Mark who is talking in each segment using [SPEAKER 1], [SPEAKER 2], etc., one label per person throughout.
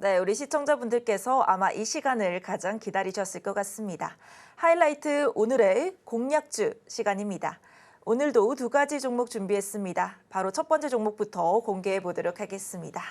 [SPEAKER 1] 네, 우리 시청자분들께서 아마 이 시간을 가장 기다리셨을 것 같습니다. 하이라이트 오늘의 공략주 시간입니다. 오늘도 두 가지 종목 준비했습니다. 바로 첫 번째 종목부터 공개해 보도록 하겠습니다.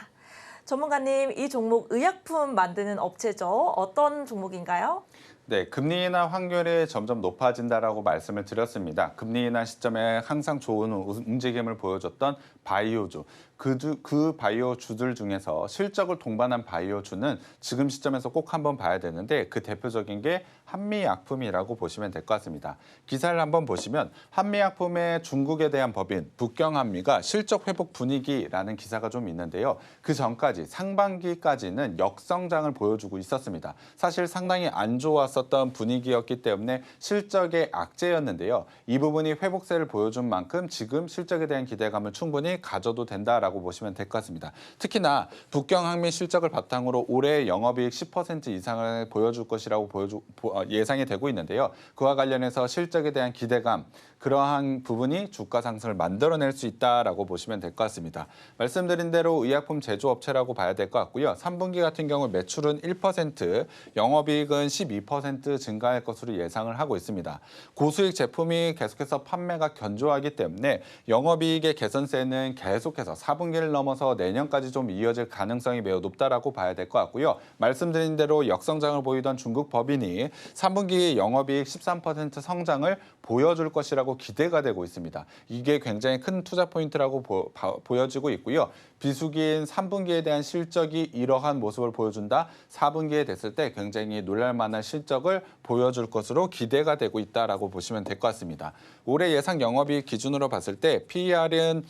[SPEAKER 1] 전문가님, 이 종목 의약품 만드는 업체죠. 어떤 종목인가요?
[SPEAKER 2] 네, 금리 인하 확률이 점점 높아진다라고 말씀을 드렸습니다. 금리 인하 시점에 항상 좋은 우- 움직임을 보여줬던 바이오주. 그, 주- 그 바이오 주들 중에서 실적을 동반한 바이오 주는 지금 시점에서 꼭 한번 봐야 되는데 그 대표적인 게 한미약품이라고 보시면 될 것 같습니다. 기사를 한번 보시면 한미약품의 중국에 대한 법인 북경한미가 실적 회복 분위기라는 기사가 좀 있는데요. 그 전까지 상반기까지는 역성장을 보여주고 있었습니다. 사실 상당히 안 좋 았었던 분위기였기 때문에 실적의 악재였는데요. 이 부분이 회복세를 보여준 만큼 지금 실적에 대한 기대감을 충분히 가져도 된다라고 보시면 될 것 같습니다. 특히나 북경항미 실적을 바탕으로 올해 영업이익 10% 이상을 보여줄 것이라고 보여주, 보- 어, 예상이 되고 있는데요. 그와 관련해서 실적에 대한 기대감 그러한 부분이 주가 상승을 만들어낼 수 있다라고 보시면 될 것 같습니다. 말씀드린 대로 의약품 제조업체라고 봐야 될 것 같고요. 3분기 같은 경우 매출은 1%, 영업이익은 12% 증가할 것으로 예상을 하고 있습니다. 고수익 제품이 계속해서 판매가 견조하기 때문에 영업이익의 개선세는 계속해서 4분기를 넘어서 내년까지 좀 이어질 가능성이 매우 높다라고 봐야 될 것 같고요. 말씀드린 대로 역성장을 보이던 중국 법인이 3분기 영업이익 13% 성장을 보여줄 것이라고 기대가 되고 있습니다. 이게 굉장히 큰 투자 포인트라고 보, 여지고 있고요. 비수기인 3분기에 대한 실적이 이러한 모습을 보여준다. 4분기에 됐을 때 굉장히 놀랄만한 실적을 보여줄 것으로 기대가 되고 있다라고 보시면 될 것 같습니다. 올해 예상 영업이익 기준으로 봤을 때 PER은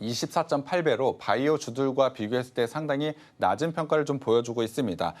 [SPEAKER 2] 24.8배로 바이오 주들과 비교했을 때 상당히 낮은 평가를 좀 보여주고 있습니다.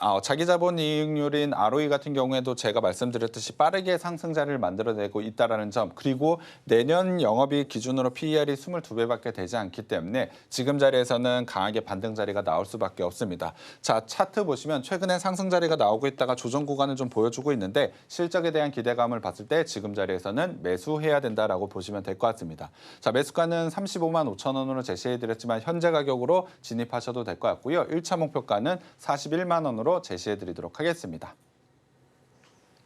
[SPEAKER 2] 어, 자기 자본 이익률인 ROE 같은 경우에도 제가 말씀드렸듯이 빠르게 상승자를 만들어내고 있다라는 점 그리고 내년 영업이익 기준으로 PER이 22배밖에 되지 않기 때문에 지금 자리에서는 강하게 반등 자리가 나올 수밖에 없습니다. 자 차트 보시면 최근에 상승 자리가 나오고 있다가 조정 구간을 좀 보여주고 있는데 실적에 대한 기대감을 봤을 때 지금 자리에서는 매수해야 된다라고 보시면 될 것 같습니다. 자 매수가는 35만 5천 원으로 제시해드렸지만 현재 가격으로 진입하셔도 될 것 같고요. 1차 목표가는 41만 원 으로 제시해드리도록 하겠습니다.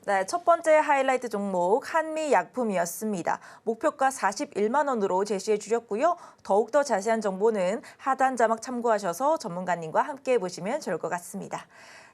[SPEAKER 1] 네, 첫 번째 하이라이트 종목 한미 약품이었습니다. 목표가 41만 원으로 제시해 주셨고요. 더욱더 자세한 정보는 하단 자막 참고하셔서 전문가님과 함께 보시면 좋을 것 같습니다.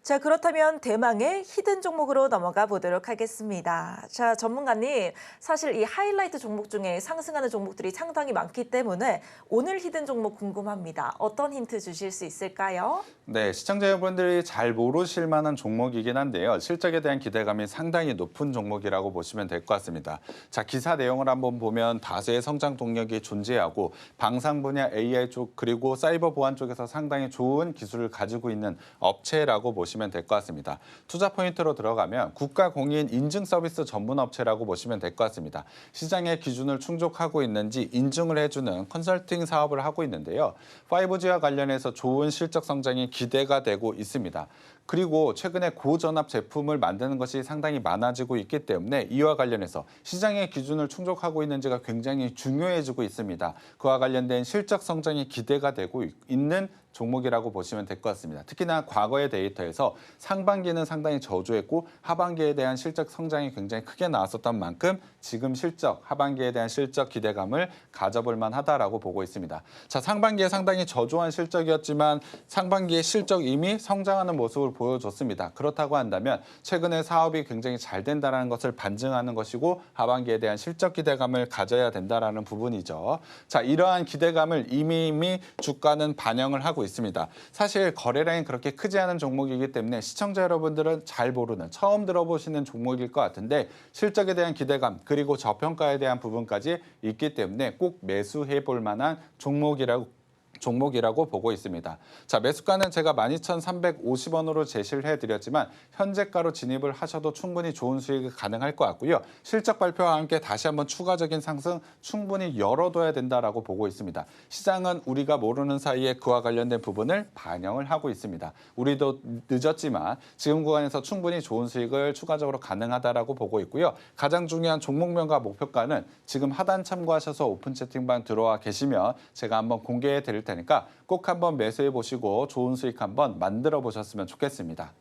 [SPEAKER 1] 자, 그렇다면 대망의 히든 종목으로 넘어가 보도록 하겠습니다. 자, 전문가님, 사실 이 하이라이트 종목 중에 상승하는 종목들이 상당히 많기 때문에 오늘 히든 종목 궁금합니다. 어떤 힌트 주실 수 있을까요?
[SPEAKER 2] 네, 시청자 여러분들이 잘 모르실 만한 종목이긴 한데요. 실적에 대한 기대감이 상당히 높은 종목이라고 보시면 될 것 같습니다. 자, 기사 내용을 한번 보면 다수의 성장 동력이 존재하고 방산 분야 AI 쪽 그리고 사이버 보안 쪽에서 상당히 좋은 기술을 가지고 있는 업체라고 보시면 될 것 같습니다. 투자 포인트로 들어가면 국가 공인 인증 서비스 전문 업체라고 보시면 될 것 같습니다. 시장의 기준을 충족하고 있는지 인증을 해주는 컨설팅 사업을 하고 있는데요. 5G와 관련해서 좋은 실적 성장이 기대가 되고 있습니다. 그리고 최근에 고전압 제품을 만드는 것이 상당히 많아지고 있기 때문에 이와 관련해서 시장의 기준을 충족하고 있는지가 굉장히 중요해지고 있습니다. 그와 관련된 실적 성장이 기대가 되고 있- 있는 종목이라고 보시면 될 것 같습니다. 특히나 과거의 데이터에서 상반기는 상당히 저조했고 하반기에 대한 실적 성장이 굉장히 크게 나왔었던 만큼 지금 실적, 하반기에 대한 실적 기대감을 가져볼 만하다라고 보고 있습니다. 자, 상반기에 상당히 저조한 실적이었지만 상반기에 실적 이미 성장하는 모습을 보여줬습니다. 그렇다고 한다면 최근에 사업이 굉장히 잘 된다라는 것을 반증하는 것이고 하반기에 대한 실적 기대감을 가져야 된다라는 부분이죠. 자, 이러한 기대감을 이미 이미 주가는 반영을 하고 있습니다. 사실 거래량이 그렇게 크지 않은 종목이기 때문에 시청자 여러분들은 잘 모르는 처음 들어보시는 종목일 것 같은데 실적에 대한 기대감 그리고 저평가에 대한 부분까지 있기 때문에 꼭 매수해 볼 만한 종목이라고 종목이라고 보고 있습니다. 자, 매수가는 제가 12,350원으로 제시를 해드렸지만 현재가로 진입을 하셔도 충분히 좋은 수익이 가능할 것 같고요. 실적 발표와 함께 다시 한번 추가적인 상승 충분히 열어둬야 된다라고 보고 있습니다. 시장은 우리가 모르는 사이에 그와 관련된 부분을 반영을 하고 있습니다. 우리도 늦었지만 지금 구간에서 충분히 좋은 수익을 추가적으로 가능하다라고 보고 있고요. 가장 중요한 종목명과 목표가는 지금 하단 참고하셔서 오픈 채팅방 들어와 계시면 제가 한번 공개해 드릴 테니까 꼭 한번 매수해 보시고 좋은 수익 한번 만들어 보셨으면 좋겠습니다.